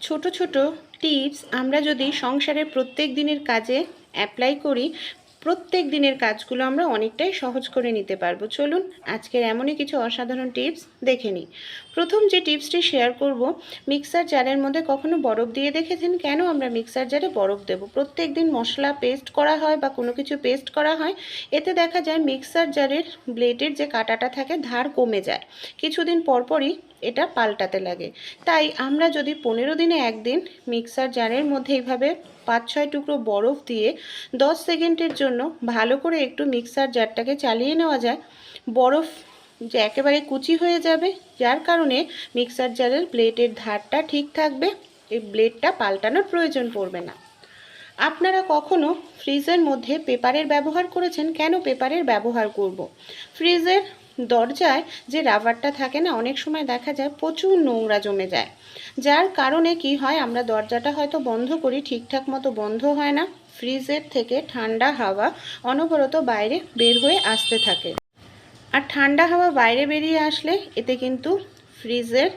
ছোট ছোট টিপস আমরা যদি সংসারের প্রত্যেক দিনের কাজে অ্যাপ্লাই করি, প্রত্যেক দিনের কাজগুলো আমরা অনেকটাই সহজ করে নিতে পারব। চলুন আজকের এমনই কিছু অসাধারণ টিপস দেখে নিই। প্রথম যে টিপসটি শেয়ার করব মিক্সার জারের মধ্যে কখনো বরফ দিয়ে দেখেছেন? কেন আমরা মিক্সার জারে বরফ দেব? প্রত্যেক দিন মশলা পেস্ট করা হয় বা কোনো কিছু পেস্ট করা হয়, এতে দেখা যায় মিক্সার জারের ব্লেডের যে কাটাটা থাকে, ধার কমে যায়। কিছুদিন পরপরই এটা পাল্টাতে লাগে। তাই আমরা যদি পনেরো দিনে একদিন মিক্সার জারের মধ্যে এইভাবে পাঁচ ছয় টুকরো বরফ দিয়ে দশ সেকেন্ডের জন্য ভালো করে একটু মিক্সার জারটাকে চালিয়ে নেওয়া যায়, বরফ যে একেবারে কুচি হয়ে যাবে, যার কারণে মিক্সার জারের ব্লেডের ধারটা ঠিক থাকবে, এই ব্লেডটা পাল্টানোর প্রয়োজন পড়বে না। আপনারা কখনো ফ্রিজের মধ্যে পেপারের ব্যবহার করেছেন? কেন পেপারের ব্যবহার করব। ফ্রিজের দরজায় যে রাবারটা থাকে না, অনেক সময় দেখা যায় প্রচুর নোংরা জমে যায়। যার কারণে কি হয়, আমরা দরজাটা হয়তো বন্ধ করি, ঠিকঠাক মতো বন্ধ হয় না, ফ্রিজের থেকে ঠান্ডা হাওয়া অনবরত বাইরে বের হয়ে আসতে থাকে। আর ঠান্ডা হাওয়া বাইরে বেরিয়ে আসলে এতে কিন্তু ফ্রিজের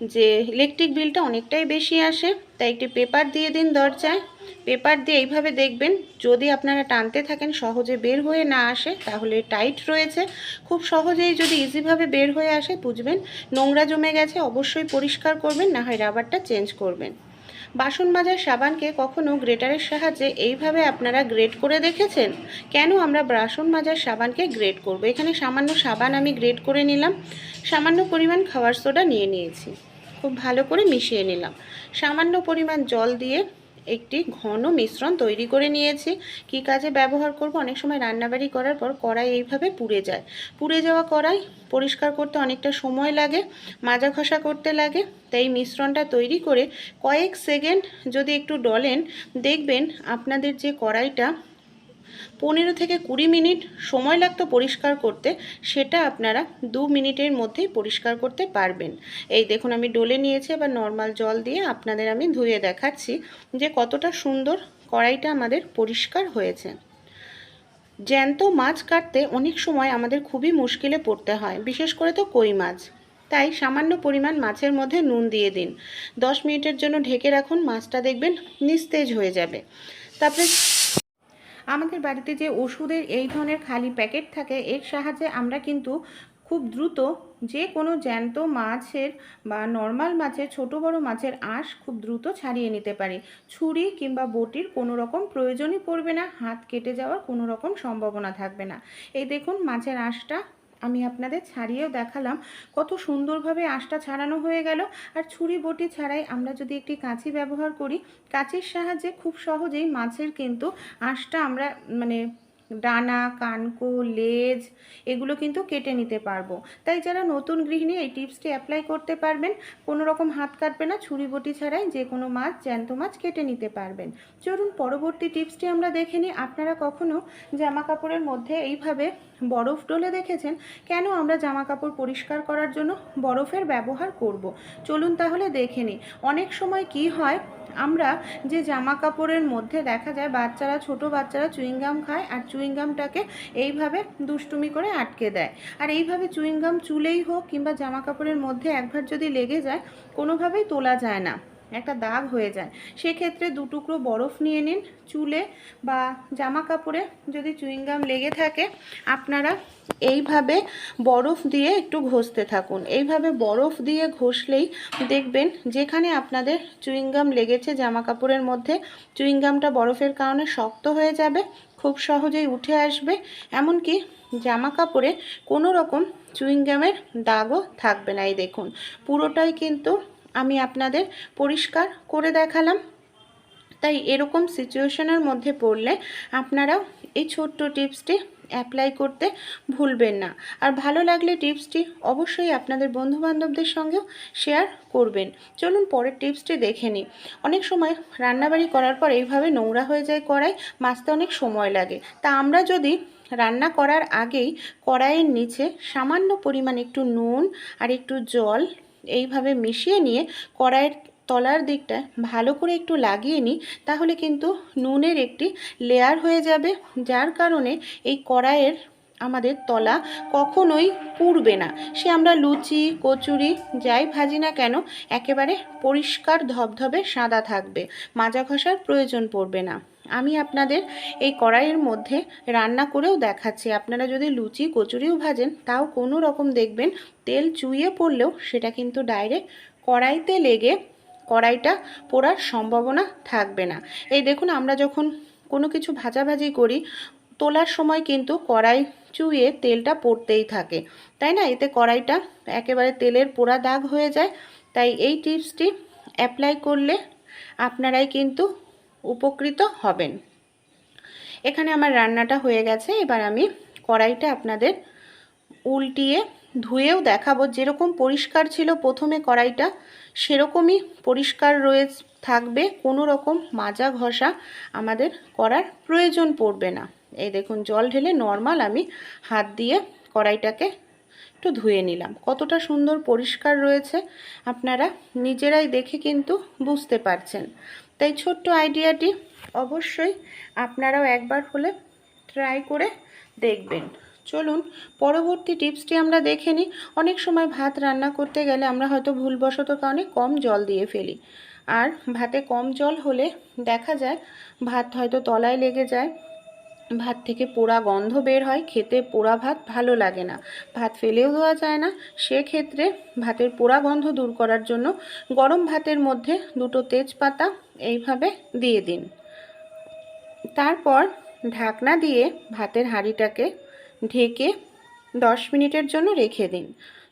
যে ইলেকট্রিক বিলটা অনেকটাই বেশি আসে, তাই একটি পেপার দিয়ে দিন দরজায়। পেপার দিয়ে এইভাবে দেখবেন, যদি আপনারা টানতে থাকেন, সহজে বের হয়ে না আসে, তাহলে টাইট রয়েছে। খুব সহজেই যদি ইজিভাবে বের হয়ে আসে, বুঝবেন, নোংরা জমে গেছে, অবশ্যই পরিষ্কার করবেন, না হয় রাবারটা চেঞ্জ করবেন। বাসন মাজার সাবানকে কখনো গ্রেটারের সাহায্যে এইভাবে আপনারা গ্রেট করে দেখেছেন? কেন আমরা বাসন মাজার সাবানকে গ্রেট করব? এখানে সামান্য সাবান আমি গ্রেট করে নিলাম। সামান্য পরিমাণ খাবার সোডা নিয়ে নিয়েছি। খুব ভালো করে মিশিয়ে নিলাম। সামান্য পরিমাণ জল দিয়ে একটি ঘন মিশ্রণ তৈরি করে নিয়েছি। কি কাজে ব্যবহার করব? অনেক সময় রান্নাবাড়ি করার পর কড়াই এইভাবে পুড়ে যায়। পুড়ে যাওয়া কড়াই পরিষ্কার করতে অনেকটা সময় লাগে, মাজা ঘষা করতে লাগে। তাই মিশ্রণটা তৈরি করে কয়েক সেকেন্ড যদি একটু ডলেন, দেখবেন আপনাদের যে কড়াইটা পনেরো থেকে কুড়ি মিনিট সময় লাগতো পরিষ্কার করতে, সেটা আপনারা দু মিনিটের মধ্যেই পরিষ্কার করতে পারবেন। এই দেখুন, আমি ডলে নিয়েছি, এবার নর্মাল জল দিয়ে আপনাদের আমি ধুয়ে দেখাচ্ছি যে কতটা সুন্দর কড়াইটা আমাদের পরিষ্কার হয়েছে। জ্যান্ত মাছ কাটতে অনেক সময় আমাদের খুবই মুশকিলে পড়তে হয়, বিশেষ করে তো কই মাছ। তাই সামান্য পরিমাণ মাছের মধ্যে নুন দিয়ে দিন। দশ মিনিটের জন্য ঢেকে রাখুন, মাছটা দেখবেন নিস্তেজ হয়ে যাবে। তারপরে আমাদের বাড়িতে যে ওষুধের এই ধরনের খালি প্যাকেট থাকে, এর সাহায্যে আমরা কিন্তু খুব দ্রুত যে কোনো জ্যান্ত মাছের বা নর্মাল মাছের, ছোট বড় মাছের আঁশ খুব দ্রুত ছাড়িয়ে নিতে পারি। ছুরি কিংবা বটির কোনো রকম প্রয়োজনই পড়বে না, হাত কেটে যাওয়ার কোনো রকম সম্ভাবনা থাকবে না। এই দেখুন মাছের আঁশটা আমি আপনাদের ছাড়িয়েও দেখালাম কত সুন্দরভাবে আঁশটা ছাড়ানো হয়ে গেল। আর ছুরি বটি ছাড়াই আমরা যদি একটি কাঁচি ব্যবহার করি, কাঁচির সাহায্যে খুব সহজেই মাছের কিন্তু আঁশটা আমরা মানে ডানা, কানকো, লেজ, এগুলো কিন্তু কেটে নিতে পারব। তাই যারা নতুন গৃহিণী এই টিপসটি অ্যাপ্লাই করতে পারবেন, কোনো রকম হাত কাটবে না, ছুরি বটি ছাড়াই যে কোনো মাছ, জ্যান্ত মাছ কেটে নিতে পারবেন। চলুন পরবর্তী টিপসটি আমরা দেখে নিই। আপনারা কখনো জামা কাপড়ের মধ্যে এইভাবে বরফ ডলে দেখেছেন? কেন আমরা জামা কাপড় পরিষ্কার করার জন্য বরফের ব্যবহার করব। চলুন তাহলে দেখে নিই। অনেক সময় কি হয় আমরা যে জামা কাপড়ের মধ্যে দেখা যায় বাচ্চারা, ছোট বাচ্চারা চুইংগাম খায় আর চুইংগামটাকে এইভাবে দুষ্টুমি করে আটকে দেয়। আর এইভাবে চুইংগাম চুলেই হোক কিংবা জামা কাপড়ের মধ্যে একবার যদি লেগে যায়, কোনোভাবেই তোলা যায় না। একটা দাগ হয়ে যায়। সেক্ষেত্রে দু টুকরো বরফ নিয়ে নিন চুলে বা জামা কাপড়ে যদি চুইংগাম লেগে থাকে, আপনারা এইভাবে বরফ দিয়ে একটু ঘষতে থাকুন। এইভাবে বরফ দিয়ে ঘষলেই দেখবেন যেখানে আপনাদের চুইংগাম লেগেছে জামা কাপড়ের মধ্যে, চুইংগামটা বরফের কারণে শক্ত হয়ে যাবে, খুব সহজেই উঠে আসবে। এমনকি জামা কাপড়ে কোনো রকম চুইংগামের দাগও থাকবে না, এই দেখুন। পুরোটাই কিন্তু আমি আপনাদের পরিষ্কার করে দেখালাম। তাই এরকম সিচুয়েশনের মধ্যে পড়লে আপনারাও এই ছোট্ট টিপসটি অ্যাপ্লাই করতে ভুলবেন না। আর ভালো লাগলে টিপসটি অবশ্যই আপনাদের বন্ধুবান্ধবদের সঙ্গেও শেয়ার করবেন। চলুন পরের টিপসটি দেখে নিই। অনেক সময় রান্নাবাড়ি করার পর এইভাবে নোংরা হয়ে যায় কড়াই, মাছতে অনেক সময় লাগে। তা আমরা যদি রান্না করার আগেই কড়াইয়ের নিচে সামান্য পরিমাণ একটু নুন আর একটু জল এইভাবে মিশিয়ে নিয়ে কড়াইয়ের তলার দিকটা ভালো করে একটু লাগিয়ে নিই, তাহলে কিন্তু নুনের একটি লেয়ার হয়ে যাবে, যার কারণে এই কড়াইয়ের আমাদের তলা কখনোই পুড়বে না। সে আমরা লুচি, কচুরি, যাই ভাজি না কেন, একেবারে পরিষ্কার ধবধবে, সাদা থাকবে, মাজা ঘষার প্রয়োজন পড়বে না। আমি আপনাদের এই কড়াইয়ের মধ্যে রান্না করেও দেখাচ্ছি। আপনারা যদি লুচি, কচুরিও ভাজেন, তাও কোনো রকম দেখবেন তেল চুইয়ে পড়লেও সেটা কিন্তু ডাইরেক্ট কড়াইতে লেগে কড়াইটা পোড়ার সম্ভাবনা থাকবে না। এই দেখুন, আমরা যখন কোনো কিছু ভাজাভাজি করি, তোলার সময় কিন্তু কড়াই চুইয়ে তেলটা পড়তেই থাকে। তাই না? এতে কড়াইটা একেবারে তেলের পোড়া দাগ হয়ে যায়। তাই এই টিপসটি অ্যাপ্লাই করলে আপনারাই কিন্তু উপকৃত হবেন। এখানে আমার রান্নাটা হয়ে গেছে। এবার আমি কড়াইটা আপনাদের উল্টিয়ে ধুয়েও দেখাবো। যেরকম পরিষ্কার ছিল প্রথমে কড়াইটা, সেরকমই পরিষ্কার রয়ে থাকবে। কোনো রকম মাজা ঘষা আমাদের করার প্রয়োজন পড়বে না। এই দেখুন, জল ঢেলে নর্মাল আমি হাত দিয়ে কড়াইটাকে একটু ধুয়ে নিলাম। কতটা সুন্দর পরিষ্কার রয়েছে, আপনারা নিজেরাই দেখে কিন্তু বুঝতে পারছেন। তাই ছোট্ট আইডিয়াটি অবশ্যই আপনারাও একবার হলে ট্রাই করে দেখবেন। চলুন, পরবর্তী টিপসটি আমরা দেখে নিই। অনেক সময় ভাত রান্না করতে গেলে আমরা হয়তো ভুলবশত কারণে কম জল দিয়ে ফেলি। আর ভাতে কম জল হলে দেখা যায় ভাত হয়তো তলায় লেগে যায় ভাত থেকে পোড়া গন্ধ বের হয়, খেতে পোড়া ভাত ভালো লাগে না। ভাত ফেলেও দেওয়া যায় না। সেক্ষেত্রে ভাতের পোড়া গন্ধ দূর করার জন্য গরম ভাতের মধ্যে দুটো তেজপাতা এইভাবে দিয়ে দিন। তারপর ঢাকনা দিয়ে ভাতের হাঁড়িটাকে ঢেকে দশ মিনিটের জন্য রেখে দিন।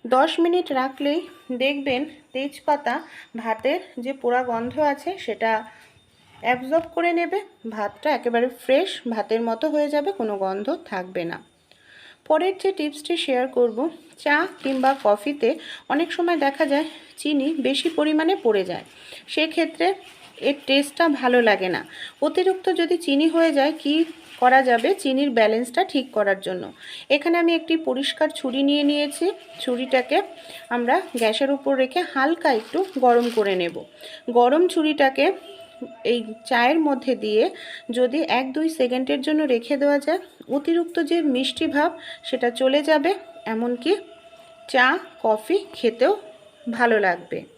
দশ মিনিট রাখলেই দেখবেন তেজপাতা ভাতের যে পোড়া গন্ধ আছে, সেটা অ্যাবজর্ব করে নেবে, ভাতটা একেবারে ফ্রেশ, ভাতের মতো হয়ে যাবে, কোনো গন্ধ থাকবে না। পরের যে টিপসটি শেয়ার করব, চা কিংবা কফিতে অনেক সময় দেখা যায় চিনি বেশি পরিমাণে পড়ে যায়। সেক্ষেত্রে এর টেস্টটা ভালো লাগে না। অতিরিক্ত যদি চিনি হয়ে যায়, কি করা যাবে? চিনির ব্যালেন্সটা ঠিক করার জন্য। এখানে আমি একটি পরিষ্কার ছুরি নিয়ে নিয়েছি। ছুরিটাকে আমরা গ্যাসের উপর রেখে হালকা একটু গরম করে নেব। গরম ছুরিটাকে এই চায়ের মধ্যে দিয়ে যদি এক দুই সেকেন্ডের জন্য রেখে দেওয়া যায়, অতিরিক্ত যে মিষ্টি ভাব সেটা চলে যাবে। এমনকি চা, কফি খেতেও ভালো লাগবে।